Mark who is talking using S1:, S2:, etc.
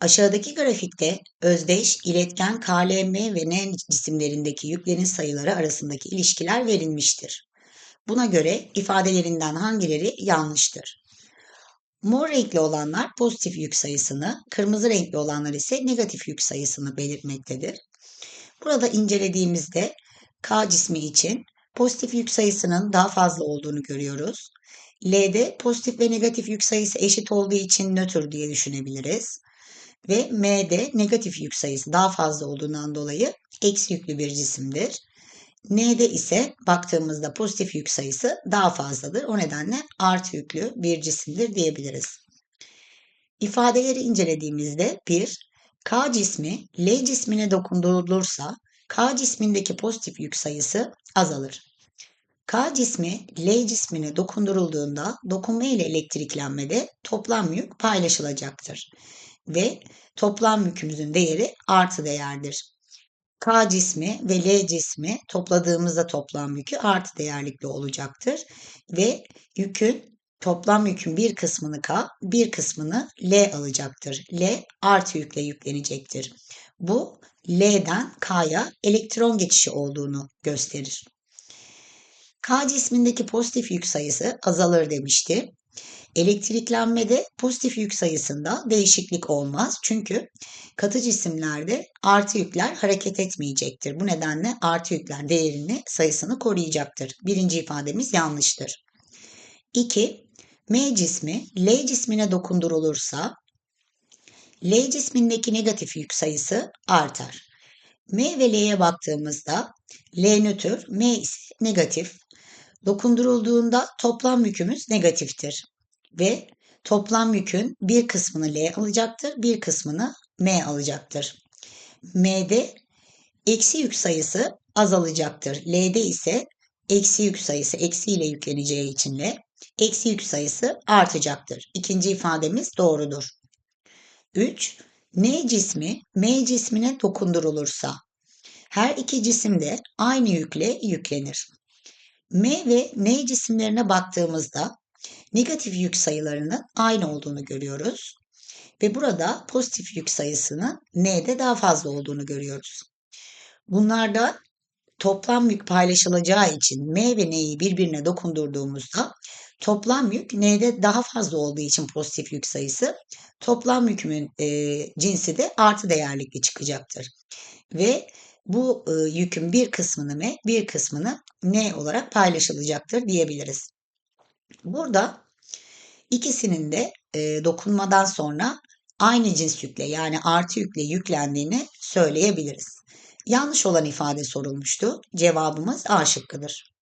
S1: Aşağıdaki grafikte özdeş, iletken KLM ve N cisimlerindeki yüklerin sayıları arasındaki ilişkiler verilmiştir. Buna göre ifadelerinden hangileri yanlıştır? Mor renkli olanlar pozitif yük sayısını, kırmızı renkli olanlar ise negatif yük sayısını belirtmektedir. Burada incelediğimizde K cismi için pozitif yük sayısının daha fazla olduğunu görüyoruz. L'de pozitif ve negatif yük sayısı eşit olduğu için nötr diye düşünebiliriz. Ve M'de negatif yük sayısı daha fazla olduğundan dolayı eksi yüklü bir cisimdir. N'de ise baktığımızda pozitif yük sayısı daha fazladır. O nedenle artı yüklü bir cisimdir diyebiliriz. İfadeleri incelediğimizde bir K cismi L cismine dokundurulursa K cismindeki pozitif yük sayısı azalır. K cismi L cismine dokundurulduğunda dokunma ile elektriklenmede toplam yük paylaşılacaktır. Ve toplam yükümüzün değeri artı değerdir. K cismi ve L cismi topladığımızda toplam yükü artı değerlikli olacaktır. Ve yükün toplam yükün bir kısmını K, bir kısmını L alacaktır. L artı yükle yüklenecektir. Bu L'den K'ya elektron geçişi olduğunu gösterir. K cismindeki pozitif yük sayısı azalır demişti. Elektriklenmede pozitif yük sayısında değişiklik olmaz. Çünkü katı cisimlerde artı yükler hareket etmeyecektir. Bu nedenle artı yükler değerini sayısını koruyacaktır. Birinci ifademiz yanlıştır. 2. M cismi L cismine dokundurulursa L cismindeki negatif yük sayısı artar. M ve L'ye baktığımızda L nötr, M ise negatif. Dokundurulduğunda toplam yükümüz negatiftir. Ve toplam yükün bir kısmını L alacaktır, bir kısmını M alacaktır. M'de eksi yük sayısı azalacaktır. L'de ise eksi yük sayısı eksi ile yükleneceği için L, eksi yük sayısı artacaktır. İkinci ifademiz doğrudur. 3. N cismi M cismine dokundurulursa her iki cisim de aynı yükle yüklenir. M ve N cisimlerine baktığımızda negatif yük sayılarının aynı olduğunu görüyoruz. Ve burada pozitif yük sayısının N'de daha fazla olduğunu görüyoruz. Bunlarda toplam yük paylaşılacağı için M ve N'yi birbirine dokundurduğumuzda toplam yük N'de daha fazla olduğu için pozitif yük sayısı toplam yükümün e, cinsi de artı değerlikli çıkacaktır. Ve bu e, yükün bir kısmını M, bir kısmını N olarak paylaşılacaktır diyebiliriz. Burada ikisinin de e, dokunmadan sonra aynı cins yükle yani artı yükle yüklendiğini söyleyebiliriz. Yanlış olan ifade sorulmuştu. Cevabımız A şıkkıdır.